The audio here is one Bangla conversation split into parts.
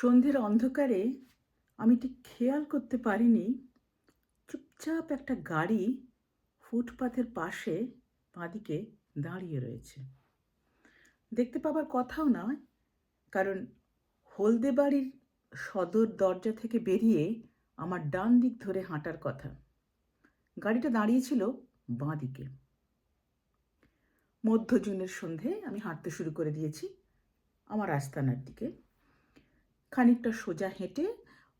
সন্ধ্যের অন্ধকারে আমি ঠিক খেয়াল করতে পারিনি, চুপচাপ একটা গাড়ি ফুটপাথের পাশে বাঁদিকে দাঁড়িয়ে রয়েছে। দেখতে পাবার কথাও নয়, কারণ হলদে বাড়ির সদর দরজা থেকে বেরিয়ে আমার ডান দিক ধরে হাঁটার কথা। গাড়িটা দাঁড়িয়েছিল বাঁ দিকে মধ্য জুনের সন্ধে আমি হাঁটতে শুরু করে দিয়েছি আমার আস্তানার দিকে। খানিকটা সোজা হেঁটে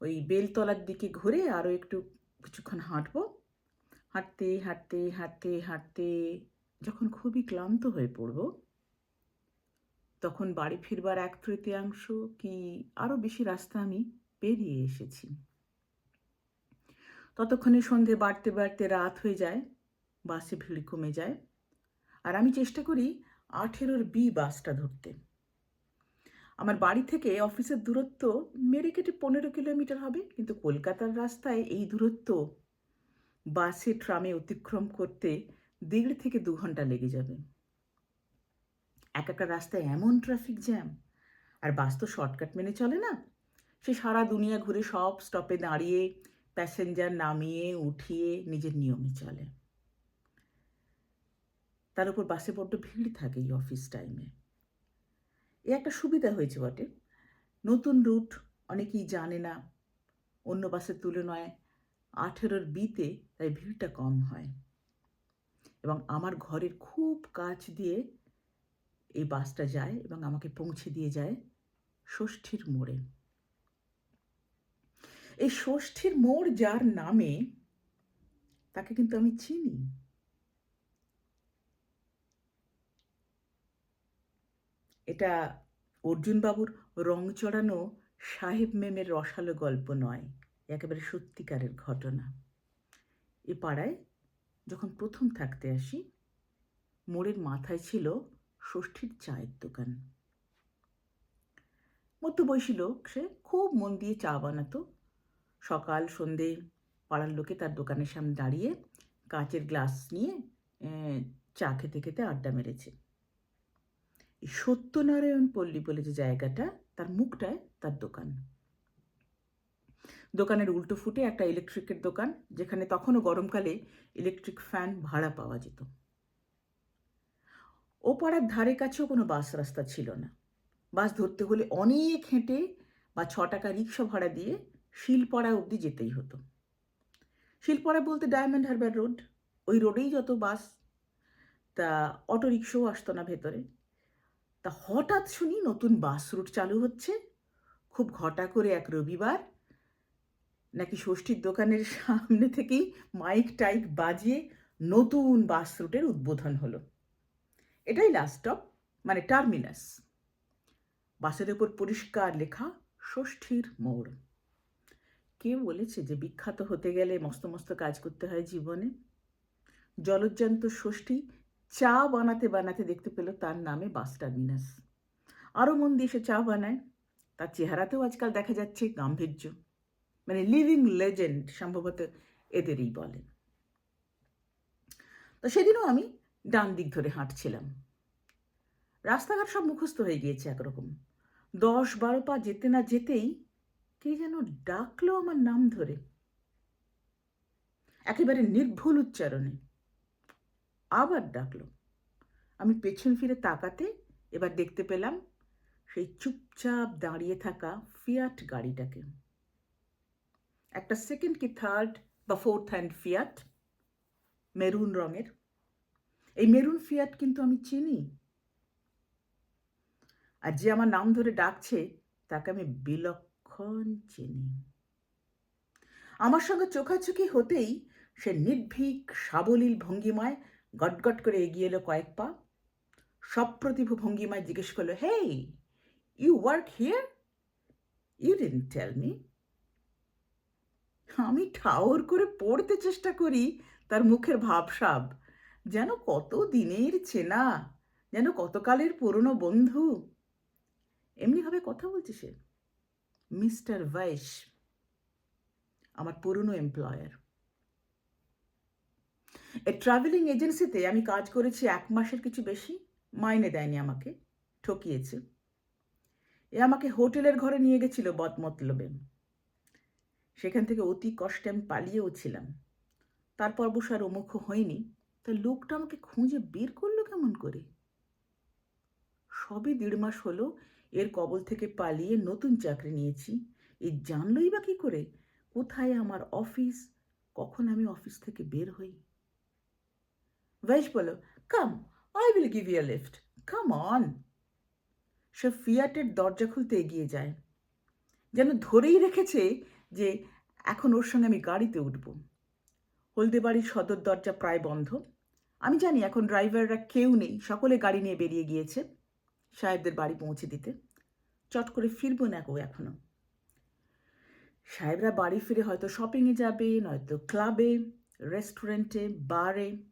ওই বেলতলার দিকে ঘুরে আরও একটু কিছুক্ষণ হাঁটব। হাঁটতে হাঁটতে হাঁটতে হাঁটতে যখন খুবই ক্লান্ত হয়ে পড়ব, তখন বাড়ি ফিরবার এক তৃতীয়াংশ কি আরও বেশি রাস্তা আমি পেরিয়ে এসেছি। ততক্ষণে সন্ধে বাড়তে বাড়তে রাত হয়ে যায়, বাসে ভিড় কমে যায়। আর আমি চেষ্টা করি আঠেরোর বি বাসটা ধরতে। আমার বাড়ি থেকে অফিসের দূরত্ব মেরে কেটে পনেরো কিলোমিটার হবে, কিন্তু কলকাতার রাস্তায় এই দূরত্ব বাসে, ট্রামে অতিক্রম করতে দেড় থেকে দু ঘণ্টা লেগে যাবে। এক একটা রাস্তায় এমন ট্রাফিক জ্যাম আর বাস তো শর্টকাট মেনে চলে না। সে সারা দুনিয়া ঘুরে সব স্টপে দাঁড়িয়ে প্যাসেঞ্জার নামিয়ে, উঠিয়ে নিজের নিয়মে চলে। তার উপর বাসে বড্ড ভিড় থাকে এই অফিস টাইমে এ একটা সুবিধা হয়েছে বটে। নতুন রুট অনেকেই জানে না, অন্য বাসের তুলনায় আঠেরোর বিতে তাই ভিড়টা কম হয়। এবং আমার ঘরের খুব কাছ দিয়ে এই বাসটা যায় এবং আমাকে পৌঁছে দিয়ে যায় ষষ্ঠীর মোড়ে। এই ষষ্ঠীর মোড় যার নামে তাকে কিন্তু আমি চিনি। এটা অর্জুনবাবুর রং চড়ানো সাহেব মেমের রসালো গল্প নয়, একেবারে সত্যিকারের ঘটনা। এ পাড়ায় যখন প্রথম থাকতে আসি, মোড়ের মাথায় ছিল ষষ্ঠীর চায়ের দোকান। মধ্যবয়সী লোক, সে খুব মন দিয়ে চা বানাতো। সকাল, সন্ধে পাড়ার লোকে তার দোকানের সামনে দাঁড়িয়ে কাঁচের গ্লাস নিয়ে চা খেতে খেতে আড্ডা মেরেছে। সত্যনারায়ণ পল্লী বলে যে জায়গাটা, তার মুখটায় তার দোকান। দোকানের উল্টো ফুটে একটা ইলেকট্রিকের দোকান, যেখানে তখনও গরমকালে ইলেকট্রিক ফ্যান ভাড়া পাওয়া যেত। ও পাড়ার ধারে কাছেও কোনো বাস রাস্তা ছিল না। বাস ধরতে হলে অনেক হেঁটে বা ছ টাকা রিক্সা ভাড়া দিয়ে শিলপাড়া অবধি যেতেই হতো। শিলপাড়া বলতে ডায়মন্ড হারবার রোড। ওই রোডেই যত বাস, তা অটো রিক্সাও আসতো না ভেতরে। তা হঠাৎ শুনি নতুন বাস রুট চালু হচ্ছে। খুব ঘটা করে এক রবিবার। নাকি ষষ্ঠীর দোকানের সামনে থেকেই মাইক টাইক বাজিয়ে নতুন বাস রুটের উদ্বোধন হলো। এটাই লাস্ট স্টপ মানে টার্মিনাস বাসের ওপর পরিষ্কার লেখা, ষষ্ঠীর মোড়। কে বলেছে যে বিখ্যাত হতে গেলে মস্ত মস্ত কাজ করতে হয় জীবনে। জলজ্জান্ত ষষ্ঠী চা বানাতে বানাতে দেখতে পেল তার নামে বাস টার্মিনাস আরও মন দিয়ে সে চা বানায়। তার চেহারাতেও আজকাল দেখা যাচ্ছে গাম্ভীর্য। মানে লিভিং লেজেন্ড সম্ভবত এদেরই বলে। তো সেদিনও আমি ডান দিক ধরে হাঁটছিলাম। রাস্তাঘাট সব মুখস্থ হয়ে গিয়েছে একরকম। দশ বারো পা যেতে না যেতেই কে যেন ডাকলো আমার নাম ধরে। একেবারে নির্ভুল উচ্চারণে। আবার ডাকলো। আমি পেছন ফিরে তাকাতে এবার দেখতে পেলাম সেই চুপচাপ দাঁড়িয়ে থাকা ফিয়াট গাড়িটাকে। একটা সেকেন্ড কি থার্ড বা ফোর্থ হ্যান্ড ফিয়াট? মেরুন রঙের। এই মেরুন ফিয়াট কিন্তু আমি চিনি। আর যে আমার নাম ধরে ডাকছে, তাকে আমি বিলক্ষণ চিনি। আমার সঙ্গে চোখাচোখি হতেই সে নির্ভীক, সাবলীল ভঙ্গিমায় গটগট করে এগিয়ে এলো কয়েক পা। সব সপ্রতিভ ভঙ্গিমায় জিজ্ঞেস করল, hey you work here you then tell me আমি ঠাওর করে পড়তে চেষ্টা করি, তার মুখের ভাবসাব। যেন কত দিনের চেনা, যেন কতকালের পুরনো বন্ধু। এমনিভাবে কথা বলছে সে। মিস্টার ভাইশ আমার পুরনো এমপ্লয়ার। ট্রাভেলিং এজেন্সিতে আমি কাজ করেছি এক মাসের কিছু বেশি, মাইনে দেয়নি আমাকে, ঠকিয়েছে। এ আমাকে হোটেলের ঘরে নিয়ে গেছিল বদমতলবে সেখান থেকে অতি কষ্টে আমি পালিয়েও ছিলাম। তারপর অবশ্য আর অমুখ হয়নি, তা লোকটা আমাকে খুঁজে বের করল কেমন করে? সবে দেড় মাস হলো, এর কবল থেকে পালিয়ে নতুন চাকরি নিয়েছি। এ জানলই বা কী করে? কোথায় আমার অফিস? কখন আমি অফিস থেকে বের হই? বৈশ বলো come I will give you lift come on সে ফিয়াটের দরজা খুলতে এগিয়ে যায়। যেন ধরেই রেখেছে যে এখন ওর সঙ্গে আমি গাড়িতে উঠব। হলদেবাড়ির সদর দরজা প্রায় বন্ধ। আমি জানি এখন ড্রাইভাররা কেউ নেই, সকলে গাড়ি নিয়ে বেরিয়ে গিয়েছে সাহেবদের বাড়ি পৌঁছে দিতে। চট করে ফিরবো না গো এখনও। সাহেবরা বাড়ি ফিরে হয়তো শপিংয়ে যাবে, নয়তো ক্লাবে রেস্টুরেন্টে বারে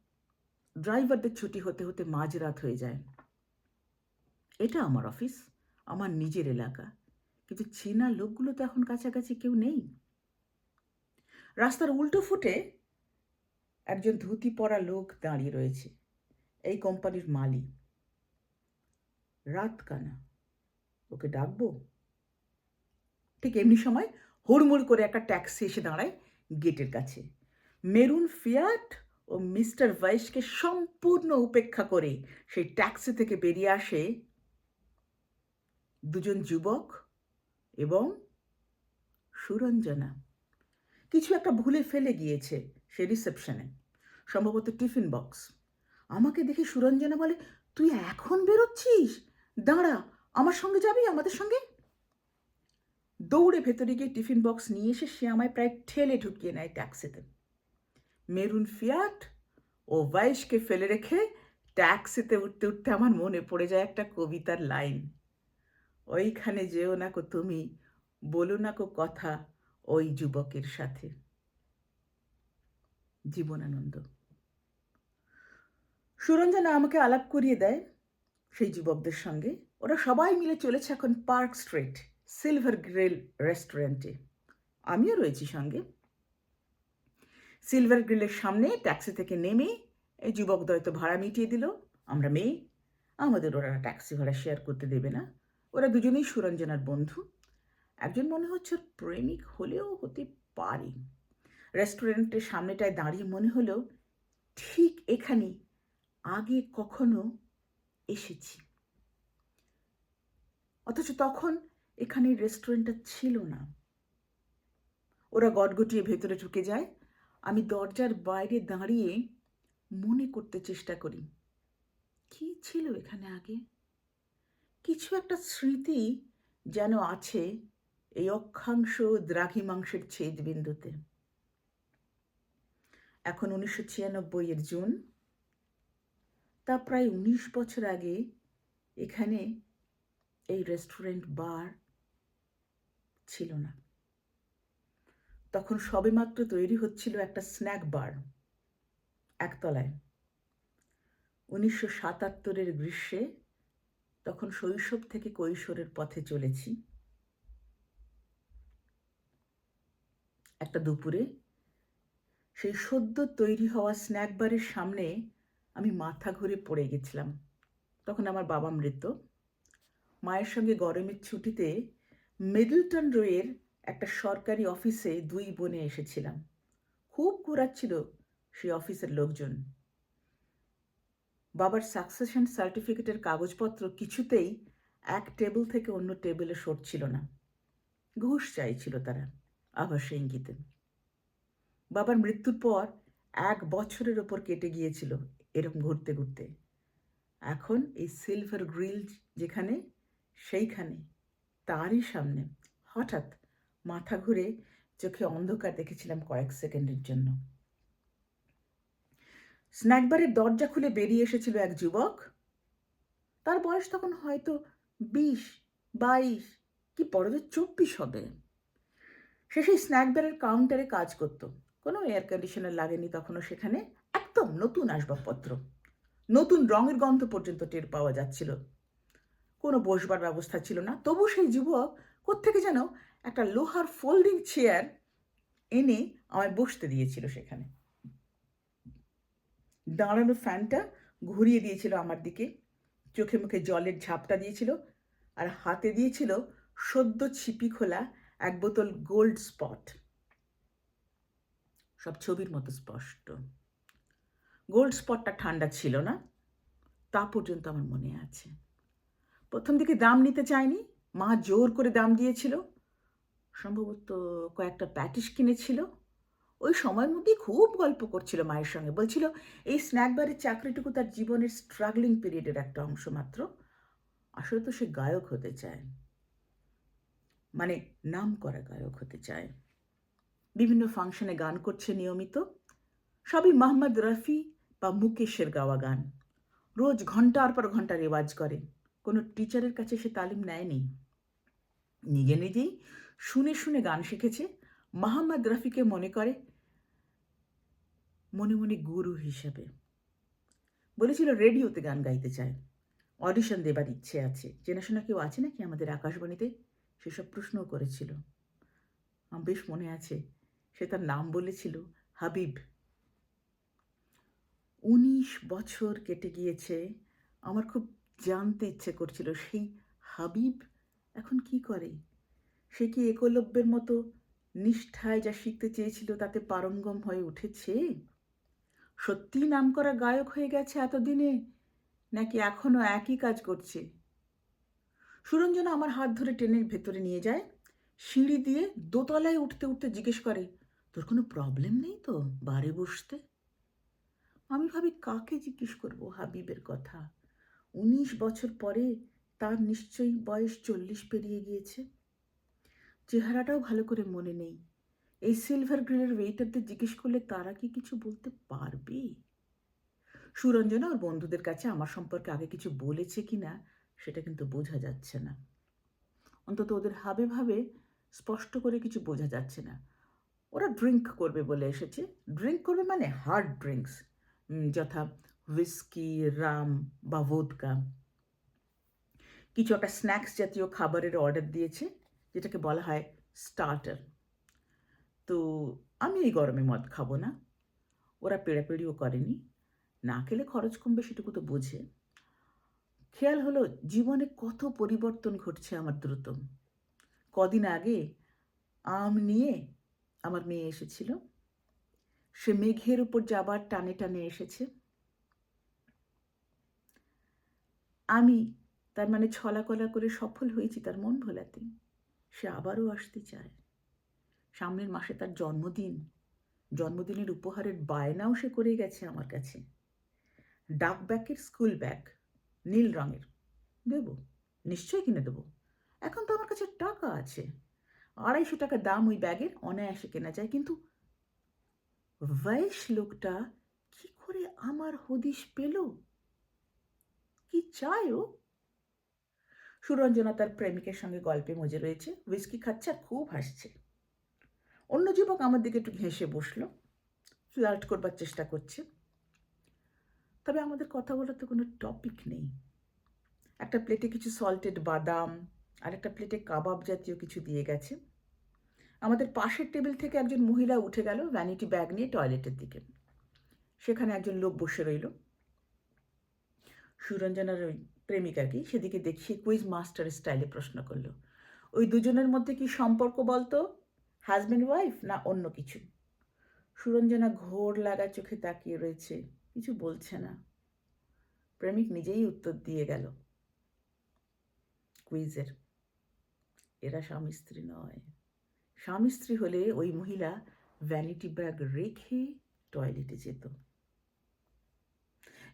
ড্রাইভারদের ছুটি হতে হতে মাঝরাত হয়ে যায়। এটা আমার অফিস আমার নিজের এলাকা। কিন্তু চেনা লোকগুলো তো এখন কাছাকাছি কেউ নেই। রাস্তার উল্টো ফুটে একজন ধুতি পরা লোক দাঁড়িয়ে রয়েছে। এই কোম্পানির মালিক। রাত কানা ওকে ডাকবো? ঠিক এমনি সময় হুড়মুড় করে একটা ট্যাক্সি এসে দাঁড়ায় গেটের কাছে। মেরুন ফিয়াট ও মিস্টার ভাইসকে সম্পূর্ণ উপেক্ষা করে সেই ট্যাক্সি থেকে বেরিয়ে আসে দুজন যুবক এবং সুরঞ্জনা। কিছু একটা ভুলে ফেলে গিয়েছে সে রিসেপশনে, সম্ভবত টিফিন বক্স। আমাকে দেখে সুরঞ্জনা বলে, তুই এখন বেরোচ্ছিস? দাঁড়া, আমার সঙ্গে যাবি, আমাদের সঙ্গে? দৌড়ে ভেতরে গিয়ে টিফিন বক্স নিয়ে এসে সে আমায় প্রায় ঠেলে ঢুকিয়ে নেয় ট্যাক্সিতে। মেরুন ফিয়াট ও ভাইশকে ফেলে রেখে ট্যাক্সিতে উঠতে উঠতে আমার মনে পড়ে যায় একটা কবিতার লাইন। ওইখানে যেও না কো তুমি, বলো না কো কথা ওই যুবকের সাথে। জীবনানন্দ। সুরঞ্জনা আমাকে আলাপ করিয়ে দেয় সেই যুবকদের সঙ্গে। ওরা সবাই মিলে চলেছে এখন পার্ক স্ট্রিট, সিলভার গ্রিল রেস্টুরেন্টে। আমিও রয়েছি সঙ্গে। সিলভার গ্রিলের সামনে ট্যাক্সি থেকে নেমে এই যুবক দয়তো ভাড়া মিটিয়ে দিল। আমরা মেয়ে, আমাদের ওরা ট্যাক্সি ভাড়া শেয়ার করতে দেবে না। ওরা দুজনেই সুরঞ্জনার বন্ধু। একজন মনে হচ্ছে প্রেমিক হলেও হতে পারে। রেস্টুরেন্টের সামনেটায় দাঁড়িয়ে মনে হলো, ঠিক এখানে আগে কখনো এসেছি। অথচ তখন এখানে রেস্টুরেন্টটা ছিল না। ওরা গটগটিয়ে ভেতরে ঢুকে যায়। আমি দরজার বাইরে দাঁড়িয়ে মনে করতে চেষ্টা করি। কি ছিল এখানে আগে? কিছু একটা স্মৃতি যেন আছে এই অক্ষাংশ দ্রাঘিমাংশের ছেদ বিন্দুতে এখন উনিশশো ছিয়ানব্বইয়ের জুন। তা প্রায় উনিশ বছর আগে এখানে এই রেস্টুরেন্ট, বার ছিল না। তখন সবেমাত্র তৈরি হচ্ছিল একটা স্ন্যাক বার একতলায়। উনিশশো সাতাত্তরের গ্রীষ্মে তখন শৈশব থেকে কৈশোরের পথে চলেছি। একটা দুপুরে সেই সদ্য তৈরি হওয়া স্ন্যাক বারের সামনে আমি মাথা ঘুরে পড়ে গেছিলাম। তখন আমার বাবা মৃত। মায়ের সঙ্গে গরমের ছুটিতে মিডলটন রোয়ের একটা সরকারি অফিসে দুই বোনে এসেছিলাম। খুব ঘোরাচ্ছিল সেই অফিসের লোকজন। বাবার সাকসেশন সার্টিফিকেটের কাগজপত্র কিছুতেই এক টেবিল থেকে অন্য টেবিলে সরছিল না। ঘুষ চাইছিল তারা আবার আভাসে ইঙ্গিতে। বাবার মৃত্যুর পর এক বছরের ওপর কেটে গিয়েছিল এরকম ঘুরতে ঘুরতে। এখন এই সিলভার গ্রিল যেখানে সেইখানে তারই সামনে হঠাৎ মাথা ঘুরে চোখে অন্ধকার দেখেছিলাম কয়েক সেকেন্ডের জন্য। স্ন্যাকবারের দরজা খুলে বেরিয়ে এসেছিল এক যুবক। তার বয়স তখন হয়তো বিশ, বাইশ, কি বড়দের চব্বিশ হবে। সে সেই স্ন্যাকবারের কাউন্টারে কাজ করত। কোনো এয়ার কন্ডিশনার লাগেনি তখনও সেখানে একদম নতুন আসবাবপত্র। নতুন রঙের গন্ধ পর্যন্ত টের পাওয়া যাচ্ছিল। কোনো বসবার ব্যবস্থা ছিল না। তবু সেই যুবক কোত্থেকে যেন একটা লোহার ফোল্ডিং চেয়ার এনে আমায় বসতে দিয়েছিল সেখানে। দাঁড়ানো ফ্যানটা ঘুরিয়ে দিয়েছিল আমার দিকে। চোখে মুখে জলের ঝাপটা দিয়েছিল আর হাতে দিয়েছিল সদ্য ছিপি খোলা এক বোতল গোল্ড স্পট সব ছবির মতো স্পষ্ট। গোল্ড স্পটটা ঠান্ডা ছিল না, তা পর্যন্ত আমার মনে আছে। প্রথম দিকে দাম নিতে চায়নি মা জোর করে দাম দিয়েছিল। সম্ভবত কয়েকটা প্যাটিস কিনেছিল। ওই সময়ের মধ্যেই খুব গল্প করছিল মায়ের সঙ্গে। বলছিল, এই স্ন্যাক বারের চাকরিটুকু তার জীবনের স্ট্রাগলিং পিরিয়ডের একটা অংশ মাত্র। আসলে তো সে গায়ক হতে চায়। মানে নাম করা গায়ক হতে চায়। বিভিন্ন ফাংশনে গান করছে নিয়মিত। সবই মোহাম্মদ রফি বা মুকেশের গাওয়া গান। রোজ ঘণ্টার পর ঘণ্টা রেওয়াজ করে। কোনো টিচারের কাছে সে তালিম নেয়নি। নিজে নিজেই শুনে শুনে গান শিখেছে। মোহাম্মদ রাফিকে মনে করে মনে মনে গুরু হিসেবে। বলেছিল, রেডিওতে গান গাইতে চায়। অডিশন দেবার ইচ্ছে আছে। চেনাশোনা কেউ আছে নাকি আমাদের আকাশবাণীতে? সেসব প্রশ্নও করেছিল। আমার বেশ মনে আছে, সে তার নাম বলেছিল, হাবিব। উনিশ বছর কেটে গিয়েছে। আমার খুব জানতে ইচ্ছে করছিল, সেই হাবিব এখন কি করে? সে কি একলব্যের মতো নিষ্ঠায় যা শিখতে চেয়েছিল তাতে পারঙ্গম হয়ে উঠেছে? সত্যি নাম করা গায়ক হয়ে গেছে এতদিনে, নাকি এখনও একই কাজ করছে? সুরঞ্জনা আমার হাত ধরে ট্রেনের ভেতরে নিয়ে যায়, সিঁড়ি দিয়ে দোতলায় উঠতে উঠতে জিজ্ঞেস করে, তোর কোনো প্রবলেম নেই তো বারে বসতে? আমি ভাবি, কাকে জিজ্ঞেস করব হাবিবের কথা? উনিশ বছর পরে তার নিশ্চয়ই বয়স চল্লিশ পেরিয়ে গিয়েছে। চেহারাটাও ভালো করে মনে নেই। এই সিলভার গ্রিলের ওয়েটারদের জিজ্ঞেস করলে তারা কি কিছু বলতে পারবে? সুরঞ্জনা ওর বন্ধুদের কাছে আমার সম্পর্কে আগে কিছু বলেছে কি না, সেটা কিন্তু বোঝা যাচ্ছে না। অন্তত ওদের হাবে ভাবে স্পষ্ট করে কিছু বোঝা যাচ্ছে না। ওরা ড্রিঙ্ক করবে বলে এসেছে। ড্রিঙ্ক করবে মানে হার্ড ড্রিঙ্কস যথা হুইস্কি রাম বা ভোদকা কিছু একটা স্ন্যাক্স জাতীয় খাবারের অর্ডার দিয়েছে। যেটাকে বলা হয় স্টার্টার তো আমি এই গরমে মদ খাব না। ওরা পেড়াপেড়িও করেনি। না খেলে খরচ কমবে সেটুকু তো বোঝে। খেয়াল হলো জীবনে কত পরিবর্তন ঘটছে আমার দ্রুত। কদিন আগে আম নিয়ে আমার মেয়ে এসেছিল। সে মেঘের উপর যাবার টানে টানে এসেছে। আমি তার মানে ছলাকলা করে সফল হয়েছি তার মন ভোলাতে। সে আবারও আসতে চায়। সামনের মাসে তার জন্মদিন। জন্মদিনের উপহারের বায়নাও সে করে গেছে আমার কাছে। ডাক ব্যাগের স্কুল ব্যাগ নীল রঙের। দেব, নিশ্চয়ই কিনে দেবো। এখন তো আমার কাছে টাকা আছে। আড়াইশো টাকা দাম ওই ব্যাগের, অনায়াসে কেনা যায়। কিন্তু বয়স লোকটা কি করে আমার হদিশ পেল? কি চায় ও? সুরঞ্জনা তার প্রেমিকের সঙ্গে গল্পে মজে রয়েছে। উইস্কি খাচ্ছে আর খুব হাসছে। অন্য যুবক আমার দিকে একটু ঘেঁষে বসল। ফ্লার্ট করবার চেষ্টা করছে। তবে আমাদের কথা বলার তো কোনো টপিক নেই। একটা প্লেটে কিছু সল্টেড বাদাম আর একটা প্লেটে কাবাব জাতীয় কিছু দিয়ে গেছে। আমাদের পাশের টেবিল থেকে একজন মহিলা উঠে গেল ভ্যানিটি ব্যাগ নিয়ে টয়লেটের দিকে। সেখানে একজন লোক বসে রইল। সুরঞ্জনার ওই প্রেমিকাকে সেদিকে দেখিয়ে কুইজ মাস্টার স্টাইলে প্রশ্ন করল। ওই দুজনের মধ্যে কি সম্পর্ক বলতো? হাজব্যান্ড ওয়াইফ না অন্য কিছু? সুরঞ্জনা ঘোর লাগা চোখে তাকিয়ে রয়েছে, কিছু বলছে না। প্রেমিক নিজেই উত্তর দিয়ে গেল কুইজের এরা। স্বামী স্ত্রী নয়। স্বামী স্ত্রী হলে ওই মহিলা ভ্যানিটি ব্যাগ রেখে টয়লেটে যেত।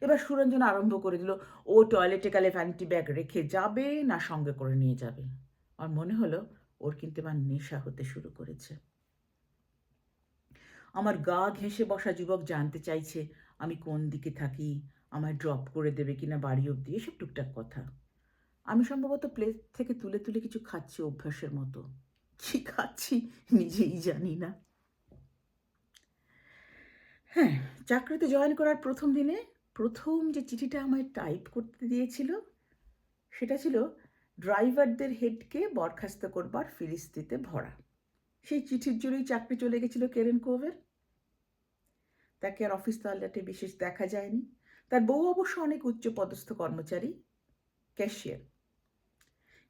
এবার সুরঞ্জন আরম্ভ করে দিল, ও টয়লেটে গেলে ভ্যানিটি ব্যাগ রেখে যাবে না সঙ্গে করে নিয়ে যাবে? আর মনে হলো, ওর কিন্তু এবার নেশা হতে শুরু করেছে। আমার গা ঘেঁষে বসা যুবক জানতে চাইছে, আমি কোন দিকে থাকি? আমায় ড্রপ করে দেবে কিনা বাড়ি অব্দি এসব টুকটাক কথা। আমি সম্ভবত প্লেট থেকে তুলে তুলে কিছু খাচ্ছি অভ্যাসের মতো। কি খাচ্ছি, নিজেই জানি না। হ্যাঁ চাকরিতে জয়েন করার প্রথম দিনে প্রথম যে চিঠিটা আমায় টাইপ করতে দিয়েছিল, সেটা ছিল ড্রাইভারদের হেডকে বরখাস্ত করবার ফিরিস্তিতে ভরা। সেই চিঠির জন্যই চাকরি চলে গেছিল কেরেন কোভের। তাকে আর অফিস তাল্লাটে বিশেষ দেখা যায়নি। তার বউ অবশ্য অনেক উচ্চ পদস্থ কর্মচারী, ক্যাশিয়ার।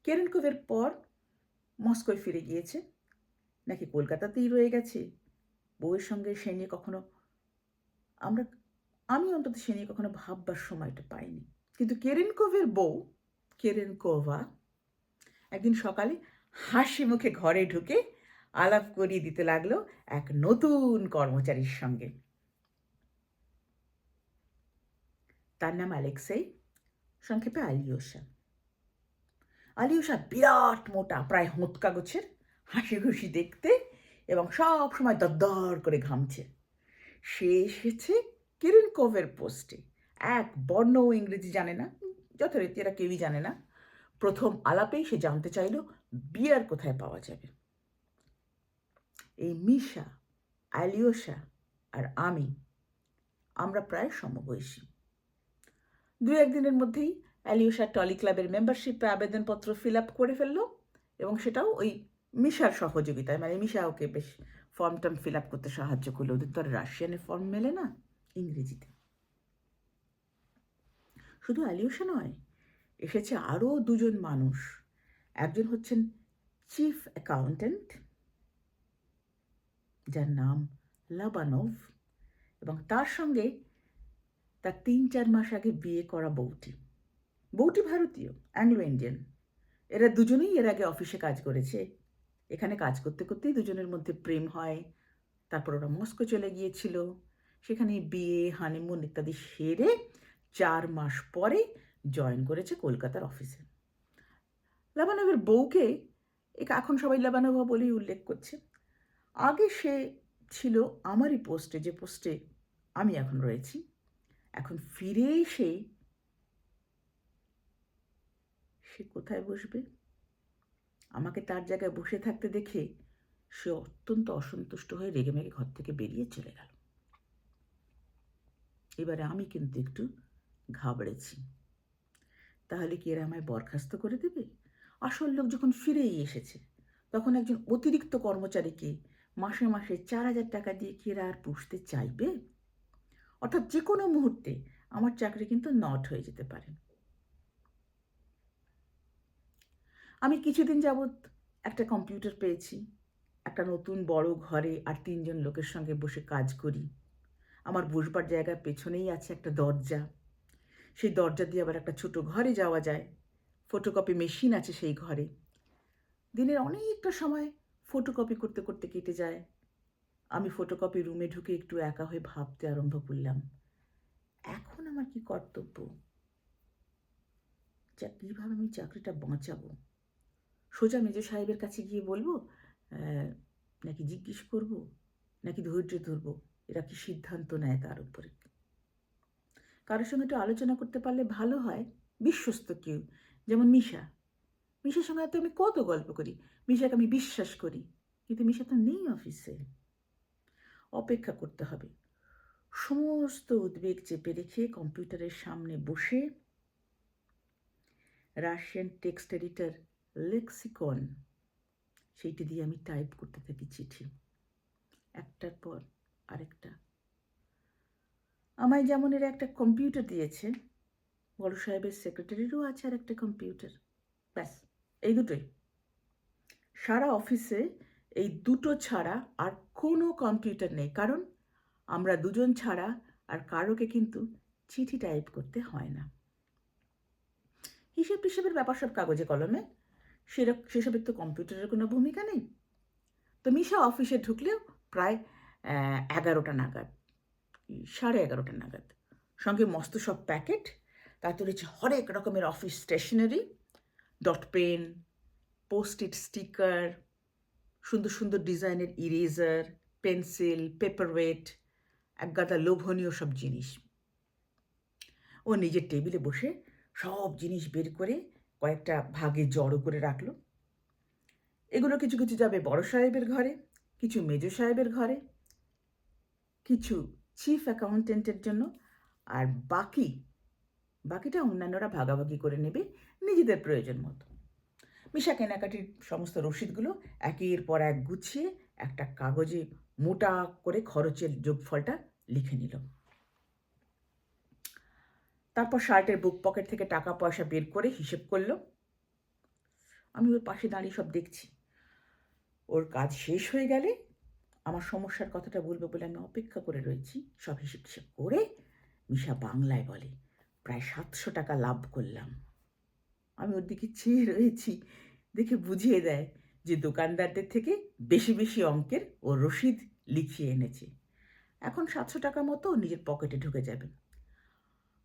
কেরেনকোভের পর মস্কোয় ফিরে গিয়েছে। নাকি কলকাতাতেই রয়ে গেছে। বউয়ের সঙ্গে সে নিয়ে কখনো আমরা আমি অন্তত সে নিয়ে কখনো ভাববার সময়টা পাইনি। কিন্তু কেরেনকোভের বউ, কেরেনকোভা, একদিন সকালে হাসি মুখে ঘরে ঢুকে আলাপ করিয়ে দিতে লাগল এক নতুন কর্মচারীর সঙ্গে। তার নাম অ্যালেক্সেই সংক্ষেপে আলিওসা আলিওসা বিরাট মোটা, প্রায় হোঁত কাগজের, হাসি খুশি দেখতে এবং সব সময় দরদর করে ঘামছে। সে এসেছে কিরিনকোভের পোস্টে। এক বর্ণ ইংরেজি জানে না, যথারীতি এরা কেউই জানে না। প্রথম আলাপেই সে জানতে চাইল, বিয়ার কোথায় পাওয়া যাবে। এই মিশা অ্যালিওসা আর আমি, আমরা প্রায় সমবয়সী। দু একদিনের মধ্যেই অ্যালিওসা টলি ক্লাবের মেম্বারশিপে আবেদনপত্র ফিল আপ করে ফেলল এবং সেটাও ওই মিশার সহযোগিতায় মানে মিশা ওকে বেশ ফর্ম টর্ম ফিল আপ করতে সাহায্য করল। ওদের তো আর রাশিয়ানে ফর্ম মেলে না। ইংরেজিতে। শুধু অ্যালিওসা নয়, এসেছে আরও দুজন মানুষ। একজন হচ্ছেন চিফ অ্যাকাউন্টেন্ট যার নাম লাবানভ, এবং তার সঙ্গে তার তিন চার মাস আগে বিয়ে করা বউটি। বউটি ভারতীয়, অ্যাংলো ইন্ডিয়ান। এরা দুজনেই এর আগে অফিসে কাজ করেছে। এখানে কাজ করতে করতেই দুজনের মধ্যে প্রেম হয়। তারপর ওরা মস্কো চলে গিয়েছিল। সেখানে বিয়ে হানিমুন ইত্যাদি সেরে চার মাস পরে জয়েন করেছে কলকাতার অফিসে লাবানবের বউকে এখন সবাই লাবানবা বলেই উল্লেখ করছে। আগে সে ছিল আমারই পোস্টে যে পোস্টে আমি এখন রয়েছি। এখন ফিরে এসে সে কোথায় বসবে? আমাকে তার জায়গায় বসে থাকতে দেখে সে অত্যন্ত অসন্তুষ্ট হয়ে রেগেমেগে ঘর থেকে বেরিয়ে চলে গেল। এবারে আমি কিন্তু একটু ঘাবড়েছি। তাহলে কি এরা আমায় বরখাস্ত করে দেবে? আসল লোক যখন ফিরেই এসেছে, তখন একজন অতিরিক্ত কর্মচারীকে মাসে মাসে চার হাজার টাকা দিয়ে কি এরা আর পুষতে চাইবে? অর্থাৎ যে কোনো মুহূর্তে আমার চাকরি কিন্তু নট হয়ে যেতে পারে। আমি কিছুদিন যাবৎ একটা কম্পিউটার পেয়েছি, একটা নতুন বড় ঘরে আর তিনজন লোকের সঙ্গে বসে কাজ করি। আমার বসবার জায়গার পেছনেই আছে একটা দরজা। সেই দরজা দিয়ে আবার একটা ছোট ঘরে যাওয়া যায়। ফটোকপি মেশিন আছে সেই ঘরে। দিনের অনেকটা সময় ফটোকপি করতে করতে কেটে যায়। আমি ফটোকপি রুমে ঢুকে একটু একা হয়ে ভাবতে আরম্ভ করলাম, এখন আমার কি কর্তব্য? যা, কীভাবে আমি চাকরিটা বাঁচাবো? সোজা মেজ সাহেবের কাছে গিয়ে বলব নাকি জিজ্ঞেস করব? নাকি ধৈর্য ধরবো? এরা কি সিদ্ধান্ত নেয় তার উপরে? কারোর সঙ্গে একটু আলোচনা করতে পারলে ভালো হয়। বিশ্বস্ত কেউ, যেমন মিশা। মিশার সঙ্গে তো আমি কত গল্প করি, মিশাকে আমি বিশ্বাস করি, কিন্তু মিশা তো নেই অফিসে। অপেক্ষা করতে হবে। সমস্ত উদ্বেগ চেপে রেখে কম্পিউটারের সামনে বসে রাশিয়ান টেক্সট এডিটার লেক্সিকন, সেইটি দিয়ে আমি টাইপ করতে থাকি চিঠি। একটার পর আরেকটা। আমায় যেমন এরা একটা কম্পিউটার দিয়েছে, বড় সাহেবের সেক্রেটারিরও আছে আর একটা কম্পিউটার ব্যাস, এই দুটোই। সারা অফিসে এই দুটো ছাড়া আর কোনো কম্পিউটার নেই, কারণ আমরা দুজন ছাড়া আর কারোকে কিন্তু চিঠি টাইপ করতে হয় না। হিসেব টিসেবের ব্যাপার সব কাগজে কলমে সেসবের তো কম্পিউটারের কোনো ভূমিকা নেই। তো মিশা অফিসে ঢুকলেও প্রায় এগারোটা নাগাদ সাড়ে এগারোটা নাগাদ। সঙ্গে মস্ত সব প্যাকেট, তাতে রয়েছে হরেক রকমের office stationery, dot pen post it sticker, সুন্দর সুন্দর ডিজাইনের ইরেজার, পেন্সিল পেপার ওয়েট একগাদা লোভনীয় সব জিনিস। ও নিজের টেবিলে বসে সব জিনিস বের করে কয়েকটা ভাগে জড়ো করে রাখল। এগুলো কিছু কিছু যাবে বড় সাহেবের ঘরে, কিছু মেজো সাহেবের ঘরে কিছু চিফ অ্যাকাউন্টেন্টের জন্য, আর বাকি, বাকিটা অন্যান্যরা ভাগাভাগি করে নেবে নিজেদের প্রয়োজন মতো। মিশা কেনাকাটির সমস্ত রসিদগুলো একের পর এক গুছিয়ে একটা কাগজে মোটা করে খরচের যোগফলটা লিখে নিল। তারপর শার্টের বুক পকেট থেকে টাকা পয়সা বের করে হিসেব করল। আমি ওর পাশে দাঁড়িয়ে সব দেখছি। ওর কাজ শেষ হয়ে গেলে আমার সমস্যার কথাটা বলবে বলে আমি অপেক্ষা করে রয়েছি। সব হিসেব টিসেব করে মিশা বাংলায় বলে, প্রায় সাতশো টাকা লাভ করলাম। আমি ওর দিকে চেয়ে রয়েছি, দেখে বুঝিয়ে দেয় যে দোকানদারদের থেকে বেশি বেশি অঙ্কের ও রসিদ লিখিয়ে এনেছে। এখন সাতশো টাকা মতো নিজের পকেটে ঢুকে যাবে।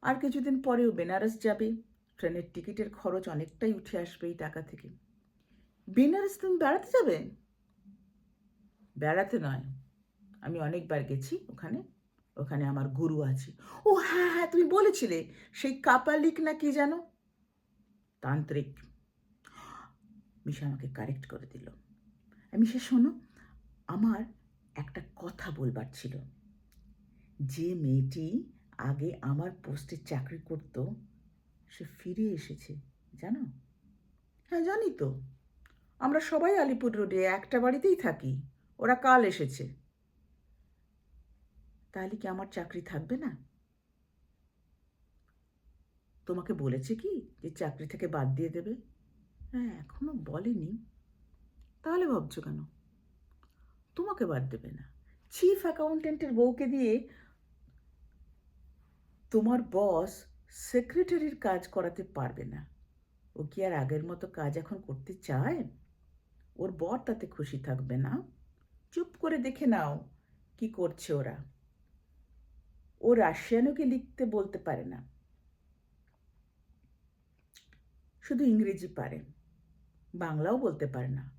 আর কিছুদিন পরেও বেনারস যাবে। ট্রেনের টিকিটের খরচ অনেকটাই উঠে আসবে এই টাকা থেকে। বেনারস তুমি বেড়াতে যাবে? বেড়াতে নয়। আমি অনেকবার গেছি ওখানে ওখানে আমার গুরু আছে। ও হ্যাঁ হ্যাঁ তুমি বলেছিলে, সেই কাপালিক না কি জানো? তান্ত্রিক। মিশা আমাকে কারেক্ট করে দিল। মিশা, শোনো, আমার একটা কথা বলবার ছিল। যে মেয়েটি আগে আমার পোস্টে চাকরি করত, সে ফিরে এসেছে, জানো? হ্যাঁ জানি তো। আমরা সবাই আলিপুর রোডে একটা বাড়িতেই থাকি। ওরা কাল এসেছে। তাহলে কি আমার চাকরি থাকবে না? তোমাকে বলেছে কি যে চাকরি থেকে বাদ দিয়ে দেবে? হ্যাঁ এখনও বলেনি। তাহলে ভাবছ কেন? তোমাকে বাদ দেবে না। চিফ অ্যাকাউন্টেন্টের বউকে দিয়ে তোমার বস সেক্রেটারির কাজ করাতে পারবে না। ও কি আর আগের মতো কাজ এখন করতে চায়? ওর বর তাতে খুশি থাকবে না। চুপ করে দেখে নাও কি করছে ওরা। ও রাশিয়ানোকে লিখতে বলতে পারে না। শুধু ইংরেজি পারে, বাংলাও বলতে পারে না।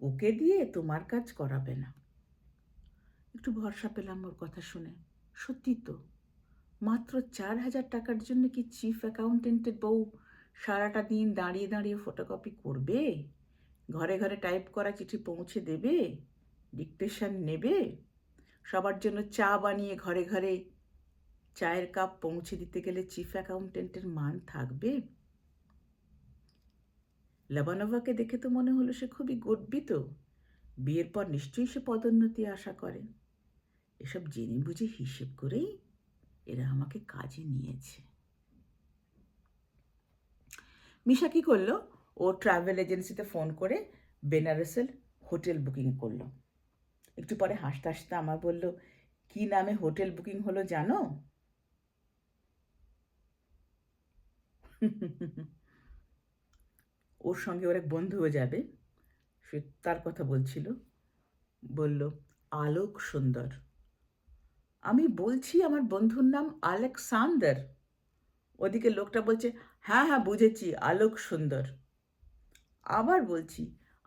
ওকে দিয়ে তোমার কাজ করাবে না। একটু ভরসা পেলাম ওর কথা শুনে। সত্যি তো, মাত্র চার হাজার টাকার জন্য কি চিফ অ্যাকাউন্টেন্টের বউ সারাটা দিন দাঁড়িয়ে দাঁড়িয়ে ফটোকপি করবে? ঘরে ঘরে টাইপ করা চিঠি পৌঁছে দেবে? ডিকটেশন নেবে, সবার জন্য চা বানিয়ে ঘরে ঘরে চায়ের কাপ পৌঁছে দিতে গেলে চিফ অ্যাকাউন্টেন্টের মান থাকবে। লাবানোভাকে দেখে তো মনে হলো সে খুবই গর্বিত। বিয়ের পর নিশ্চয়ই সে পদোন্নতি আশা করে। এসব জেনে বুঝে হিসেব করেই এরা আমাকে কাজে নিয়েছে। মিশা কি করল? ও ট্রাভেল এজেন্সিতে ফোন করে বেনারসের হোটেল বুকিং করল। একটু পরে হাসতে হাসতে আমার বলল, কি নামে হোটেল বুকিং হলো জানো? ওর সঙ্গে ওর এক বন্ধুও যাবে, সে তার কথা বলছিল। বলল, আলোক সুন্দর। আমি বলছি, আমার বন্ধুর নাম আলেকসান্দার। ওদিকে লোকটা বলছে হ্যাঁ হ্যাঁ বুঝেছি, আলোক সুন্দর। আবার বলছি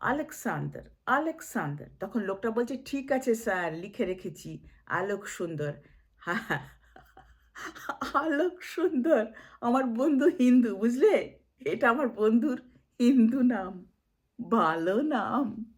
আলেকসান্দার আলেকসান্দার। তখন লোকটা বলছে, ঠিক আছে স্যার, লিখে রেখেছি। আলোক সুন্দর। আলোক সুন্দর? আমার বন্ধু হিন্দু, বুঝলে? এটা আমার বন্ধুর হিন্দু নাম, ভালো নাম।